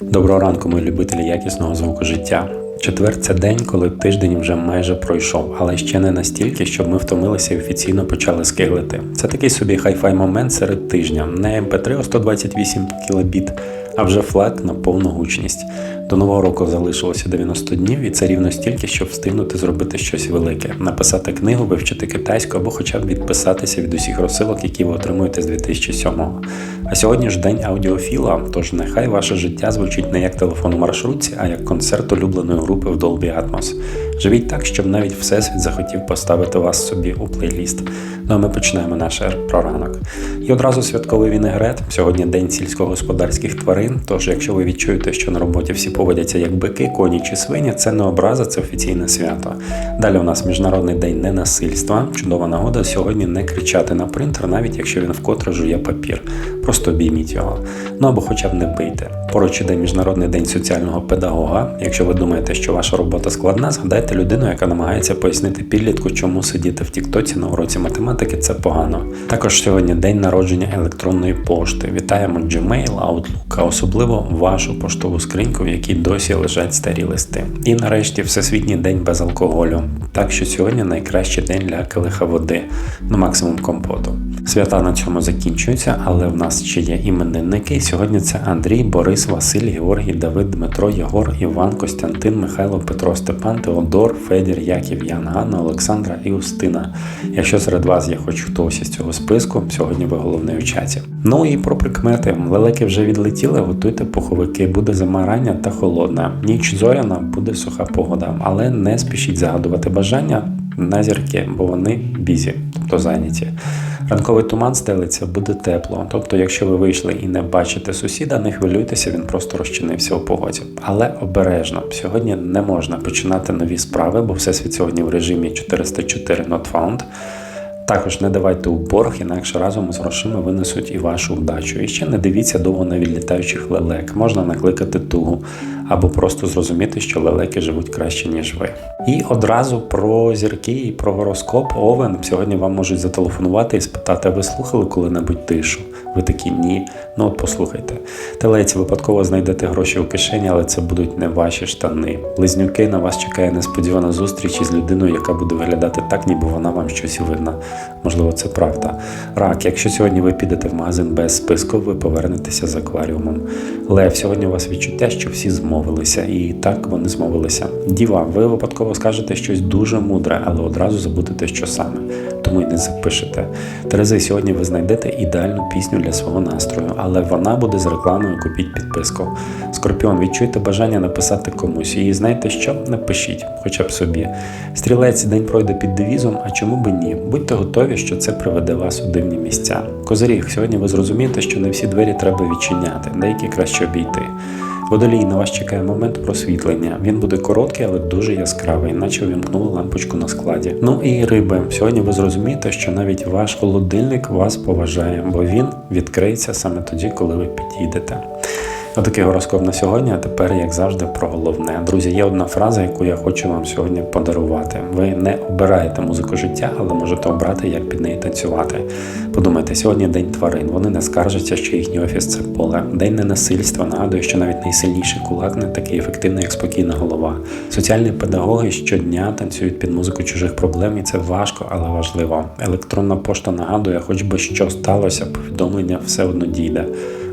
Доброго ранку, мої любителі якісного звуку життя. Четвер це день, коли тиждень вже майже пройшов, але ще не настільки, щоб ми втомилися і офіційно почали скиглити. Це такий собі хай-фай момент серед тижня. Не MP3 о 128 кбіт, а вже флаг на повну гучність. До нового року залишилося 90 днів, і це рівно стільки, щоб встигнути зробити щось велике, написати книгу, вивчити китайську або хоча б відписатися від усіх розсилок, які ви отримуєте з 2007-го. А сьогодні ж день аудіофіла, тож нехай ваше життя звучить не як телефон у маршрутці, а як концерт улюбленої групи в Dolby Atmos. Живіть так, щоб навіть Всесвіт захотів поставити вас собі у плейліст. Ну а ми починаємо наш проранок. І одразу святковий вінегрет. Сьогодні день сільськогосподарських тварин. Тож, якщо ви відчуєте, що на роботі всі поводяться як бики, коні чи свині, це не образа, це офіційне свято. Далі у нас міжнародний день ненасильства. Чудова нагода сьогодні не кричати на принтер, навіть якщо він вкотре жує папір. Просто обійміть його. Ну або хоча б не бийте. Поруч іде міжнародний день соціального педагога. Якщо ви думаєте, що ваша робота складна, згадайте людину, яка намагається пояснити підлітку, чому сидіти в Тіктоці на уроці математики це погано. Також сьогодні день народження електронної пошти. Вітаємо Gmail, Outlook, а особливо вашу поштову скриньку, в якій досі лежать старі листи. І нарешті Всесвітній день без алкоголю. Так що сьогодні найкращий день для келиха води, ну максимум компоту. Свята на цьому закінчуються, але в нас ще є іменинники. Сьогодні це Андрій, Борис, Василь, Георгій, Давид, Дмитро, Єгор, Іван, Костянтин, Михайло, Петро, Степан, Теодор, Федір, Яків, Ян, Ганна, Олександра і Устина. Якщо серед вас є хоч хтось із цього списку, сьогодні ви головний у чаті. Ну і про прикмети. Лелеки вже відлетіли, готуйте пуховики, буде зима рання та холодна. Ніч зоряна, буде суха погода, але не спішіть загадувати бажання на зірки, бо вони бізі, тобто зайняті. Ранковий туман стелиться, буде тепло. Тобто, якщо ви вийшли і не бачите сусіда, не хвилюйтеся, він просто розчинився у погоді. Але обережно, сьогодні не можна починати нові справи, бо всесвіт сьогодні в режимі 404 not found. Також не давайте у борг, інакше разом з грошима винесуть і вашу вдачу. І ще не дивіться довго на відлітаючих лелек. Можна накликати тугу або просто зрозуміти, що лелеки живуть краще, ніж ви. І одразу про зірки і про гороскоп Овен. Сьогодні вам можуть зателефонувати і спитати, а ви слухали коли-небудь тишу? Ви такі ні. Ну от послухайте. Телеці випадково знайдете гроші у кишені, але це будуть не ваші штани. Близнюки на вас чекає несподівана зустріч із людиною, яка буде виглядати так, ніби вона вам щось винна. Можливо, це правда. Рак, якщо сьогодні ви підете в магазин без списку, ви повернетеся з акваріумом. Лев, сьогодні у вас відчуття, що всі змовилися, і так вони змовилися. Діва, ви випадково скажете щось дуже мудре, але одразу забудете, що саме. Тому й не запишете. Терези, сьогодні ви знайдете ідеальну пісню для свого настрою, але вона буде з рекламою Купіть підписку. Скорпіон, відчуйте бажання написати комусь. І знаєте що? Напишіть, хоча б собі. Стрілець день пройде під девізом, а чому би ні? Будьте готові, що це приведе вас у дивні місця. Козиріг, сьогодні ви зрозумієте, що не всі двері треба відчиняти, деякі краще обійти. Водолій на вас чекає момент просвітлення. Він буде короткий, але дуже яскравий, наче увімкнули лампочку на складі. Ну і риби. Сьогодні ви зрозумієте, що навіть ваш холодильник вас поважає, бо він відкриється саме тоді, коли ви підійдете. Отакий гороскоп на сьогодні, а тепер, як завжди, про головне. Друзі, є одна фраза, яку я хочу вам сьогодні подарувати. Ви не обираєте музику життя, але можете обрати, як під неї танцювати. Подумайте, сьогодні день тварин. Вони не скаржаться, що їхній офіс це поле. День ненасильства нагадує, що навіть найсильніший кулак не такий ефективний, як спокійна голова. Соціальні педагоги щодня танцюють під музику чужих проблем, і це важко, але важливо. Електронна пошта нагадує, хоч би що сталося, повідомлення все одно дійде.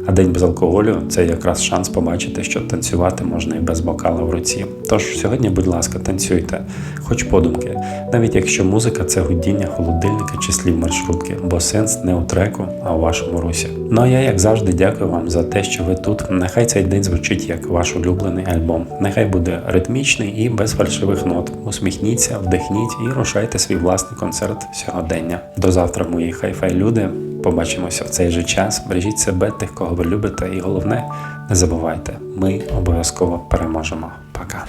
А день без алкоголю це якраз шанс побачити, що танцювати можна і без бокала в руці. Тож сьогодні, будь ласка, танцюйте, хоч подумки, навіть якщо музика це гудіння холодильника чи слів маршрутки, бо сенс не у треку, а у вашому русі. Ну а я, як завжди, дякую вам за те, що ви тут. Нехай цей день звучить як ваш улюблений альбом. Нехай буде ритмічний і без фальшивих нот. Усміхніться, вдихніть і рушайте свій власний концерт сьогодення. До завтра, мої хай-фай люди. Побачимося в цей же час. Бережіть себе, тих, кого ви любите, і головне, не забувайте, ми обов'язково переможемо. Пока.